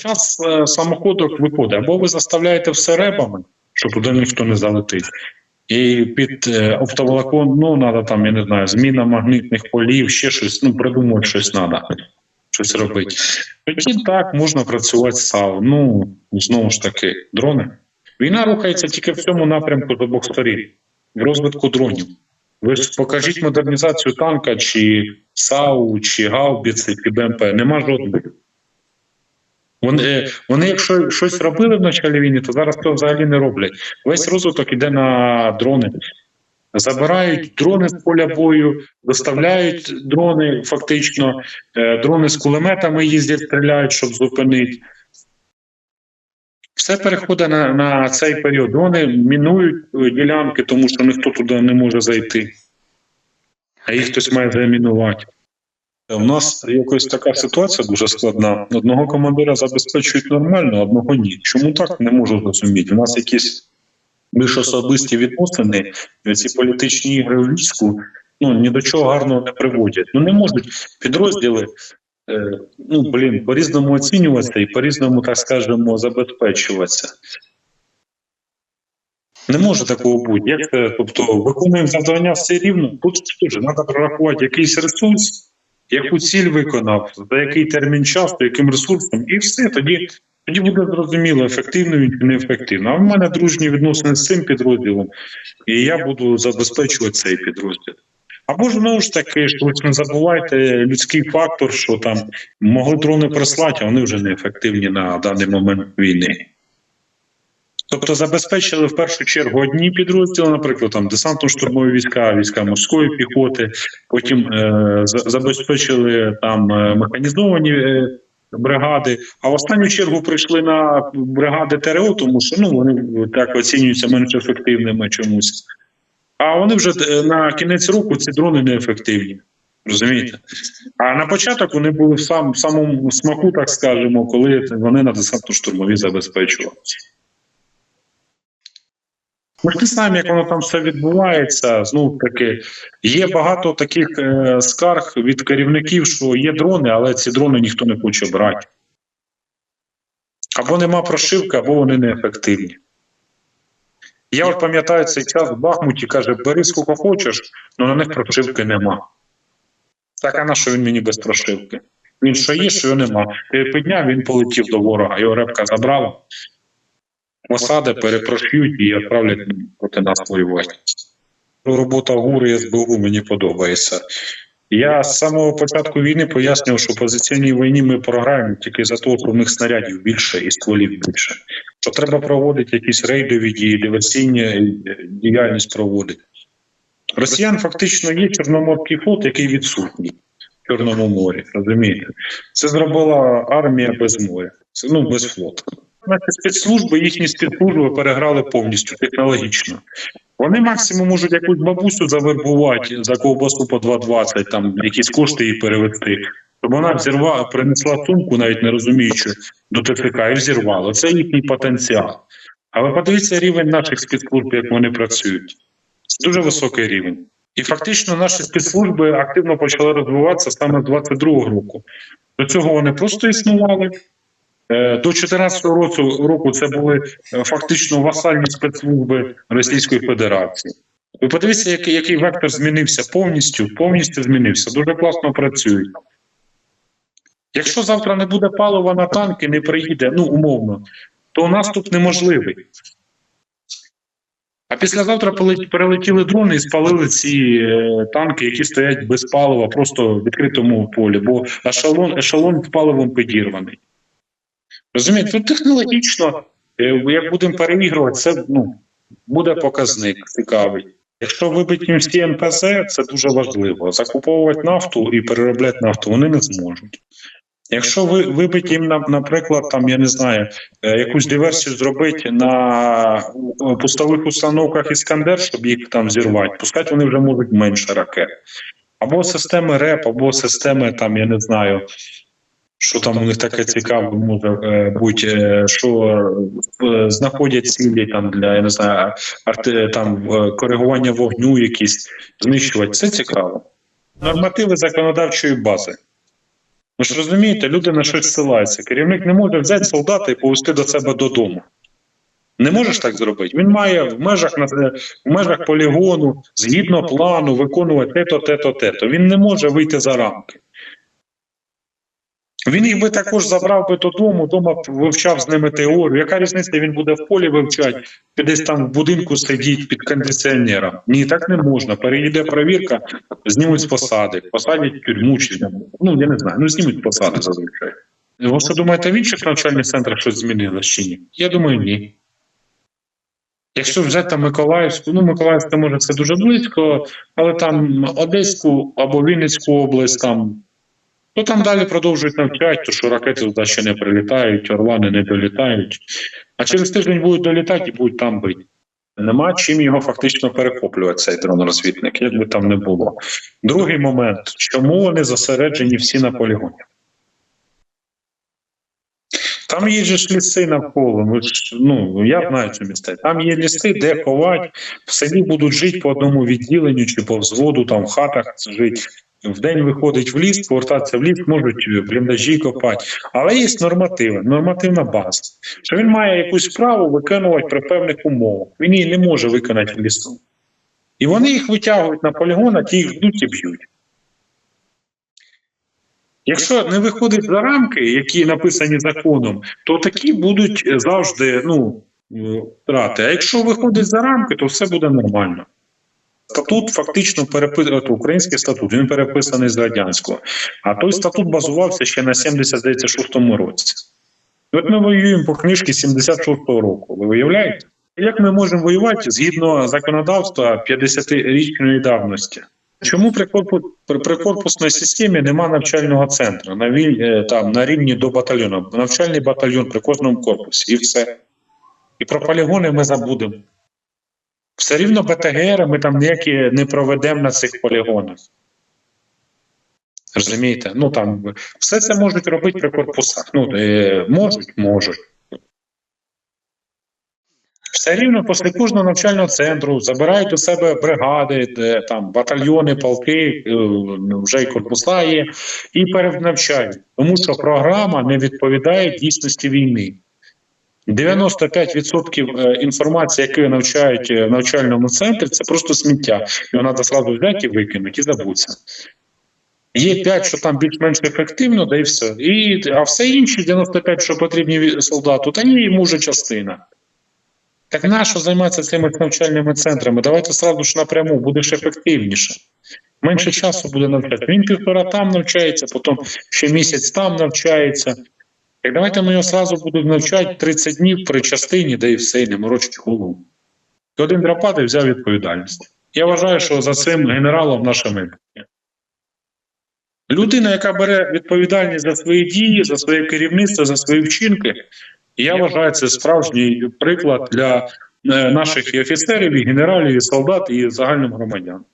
Час е, самоходок виходить, або ви заставляєте все ребами, щоб туди ніхто не залетить. І під е, оптоволокон, ну, треба там, я не знаю, зміна магнітних полів, ще щось, ну, придумати щось треба, щось робити. Тоді так можна працювати САУ. Ну, знову ж таки, дрони. Війна рухається тільки в цьому напрямку з обох сторін, в розвитку дронів. Ви ж покажіть модернізацію танка, чи САУ, чи гаубіці, чи БМП. Нема жодної. Вони, е, вони, якщо щось робили в началі війни, то зараз цього взагалі не роблять. Весь розвиток іде на дрони. Забирають дрони з поля бою, доставляють дрони, фактично, е, дрони з кулеметами їздять, стріляють, щоб зупинити. Все переходить на, на цей період. Дрони мінують е, ділянки, тому що ніхто туди не може зайти, а їх хтось має замінувати. У нас якось така ситуація дуже складна. Одного командира забезпечують нормально, одного ні. Чому так не можу зрозуміти? У нас якісь більш особисті відносини, ці політичні ігри в війську ну ні до чого гарного не приводять. Ну не можуть підрозділи. е, Ну, блін, по-різному оцінюватися і по-різному, так скажемо, забезпечуватися. Не може такого бути. Як? Тобто, виконуємо завдання все рівно, тут теж треба прорахувати якийсь ресурс, яку ціль виконав, за який термін часу, яким ресурсом, і все. Тоді, тоді буде зрозуміло, ефективно чи неефективно. А в мене дружні відносини з цим підрозділом, і я буду забезпечувати цей підрозділ. Або ж знову ж таки, що ж не забувайте людський фактор, що там могли дрони прислати, а вони вже не ефективні на даний момент війни. Тобто забезпечили в першу чергу одні підрозділи, наприклад, там десантно-штурмові війська, війська морської піхоти, потім е, забезпечили там е, механізовані е, бригади, а в останню чергу прийшли на бригади ТРО, тому що ну вони так оцінюються менш ефективними чомусь. А вони вже е, на кінець року ці дрони неефективні. Розумієте? А на початок вони були в сам в самому смаку, так скажемо, коли вони на десантно-штурмові забезпечували. Ми ж не знаємо, як воно там все відбувається. Знову таки, є багато таких е, скарг від керівників, що є дрони, але ці дрони ніхто не хоче брати. Або нема прошивки, або вони неефективні. Я от пам'ятаю цей час в Бахмуті каже: бери скільки хочеш, але на них прошивки нема. Так, а на що він мені без прошивки? Він що є, що його нема. Ти підняв, він полетів до ворога, його репка забрала осади перепрошують і відправлять проти нас воювати. Робота ГУР і СБУ мені подобається. Я з самого початку війни пояснював, що в позиційній війні ми програємо тільки за того, що в них снарядів більше і стволів більше. Що треба проводити якісь рейдові дії, диверсійні е, діяльність проводити. Росіян фактично є Чорноморський флот, який відсутній в Чорному морі. Розумієте? Це зробила армія без моря, ну без флоту. Наші спецслужби, їхні спецслужби переграли повністю технологічно. Вони максимум можуть якусь бабусю завербувати за ковбасу по 2,20, там якісь кошти їй перевести. Щоб вона взірвала, принесла сумку, навіть не розуміючи, до ТЦК і взірвала. Це їхній потенціал. Але подивіться рівень наших спецслужб, як вони працюють. Це дуже високий рівень. І фактично наші спецслужби активно почали розвиватися саме з 22-го року. До цього вони просто існували. Е, До 2014 року, року це були е, фактично васальні спецслужби Російської Федерації. Ви подивіться, який, який вектор змінився повністю, повністю змінився. Дуже класно працюють. Якщо завтра не буде палива на танки, не приїде, ну умовно, то наступ неможливий. А післязавтра перелетіли дрони і спалили ці е, танки, які стоять без палива, просто в відкритому полі, бо ешелон, ешелон паливом підірваний. Розумієте, тут технологічно, е, як будемо переігрувати, це ну, буде показник цікавий. Якщо вибити їм всі НПЗ, це дуже важливо. Закуповувати нафту і переробляти нафту вони не зможуть. Якщо ви вибити їм, наприклад, там я не знаю, е, якусь диверсію зробити на пустових установках Іскандер, щоб їх там зірвати, пускати вони вже можуть менше ракет. Або системи РЕП, або системи там, я не знаю, що там у них таке цікаве може е, бути, е, що е, знаходять цілі там для я не знаю, арти, там коригування вогню, якісь знищувати. Це цікаво. Нормативи законодавчої бази. Ви ж розумієте, люди на щось ссилаються. Керівник не може взяти солдата і повести до себе додому. Не можеш так зробити. Він має в межах в межах полігону, згідно плану, виконувати те-то, те-то, те-то. Він не може вийти за рамки. Він їх би також забрав би додому, вдома вивчав з ними теорію. Яка різниця він буде в полі вивчати, десь там в будинку сидіть під кондиціонером? Ні, так не можна. Перейде перевірка, знімуть з посади, посадять тюрму чи ну я не знаю. Ну знімуть посади зазвичай. Ви що думаєте, в інших навчальних центрах щось змінилось чи ні? Я думаю, ні. Якщо взяти Миколаївську, ну Миколаївська може це дуже близько, але там Одеську або Вінницьку область там. То там далі продовжують навчати, то що ракети туди ще не прилітають, орлани не долітають. А через тиждень будуть долітати і будуть там бити. Нема чим його фактично перехоплювати, цей дрон-розвідник, як би там не було. Другий момент: чому вони зосереджені всі на полігоні? Там є ж ліси навколо. Ну, я знаю цю місце. Там є ліси, де ховати, в селі будуть жити по одному відділенню чи по взводу, там в хатах жити. Вдень виходить в ліс, повертатися в ліс, можуть бліндажі копати. Але є нормативи, нормативна база. Що він має якусь справу виконувати при певних умовах. Він її не може виконати в лісу. І вони їх витягують на полігон, а ті їх ждуть і б'ють. Якщо не виходить за рамки, які написані законом, то такі будуть завжди ну, е, втрати. А якщо виходить за рамки, то все буде нормально. Статут фактично переписаний, український статут, він переписаний з радянського. А той статут базувався ще на 76-му році. І от ми воюємо по книжці 76-го року. Ви уявляєте? Як ми можемо воювати згідно законодавства 50-річної давності? Чому при, при, корпусній системі нема навчального центру на, е, там, на рівні до батальйону? Навчальний батальйон при кожному корпусі і все. І про полігони ми забудемо. Все рівно БТГР ми там ніякі не проведемо на цих полігонах. Розумієте? Ну там все це можуть робити при корпусах. Ну, е, можуть, можуть. Все рівно після кожного навчального центру забирають у себе бригади, де, там батальйони, полки, е, вже й корпуса є, і перенавчають. Тому що програма не відповідає дійсності війни. 95% е, інформації, яку навчають е, в навчальному центрі, це просто сміття. Його треба зразу взяти і викинути і забутися. Є 5, що там більш-менш ефективно, да і все. І, а все інше, 95, що потрібні солдату, та ні, йому частина. Так нащо займатися цими навчальними центрами? Давайте сразу ж напряму, будеш ефективніше. Менше часу буде навчати. Він півтора там навчається, потім ще місяць там навчається. Так давайте ми його сразу будемо навчати 30 днів при частині, де і все, не морочить голову. І Один драпати взяв відповідальність. Я вважаю, що за цим генералом наша майбутнє. Людина, яка бере відповідальність за свої дії, за своє керівництво, за свої вчинки, я вважаю, це справжній приклад для е, наших і офіцерів, і генералів, і солдат, і загальних громадян.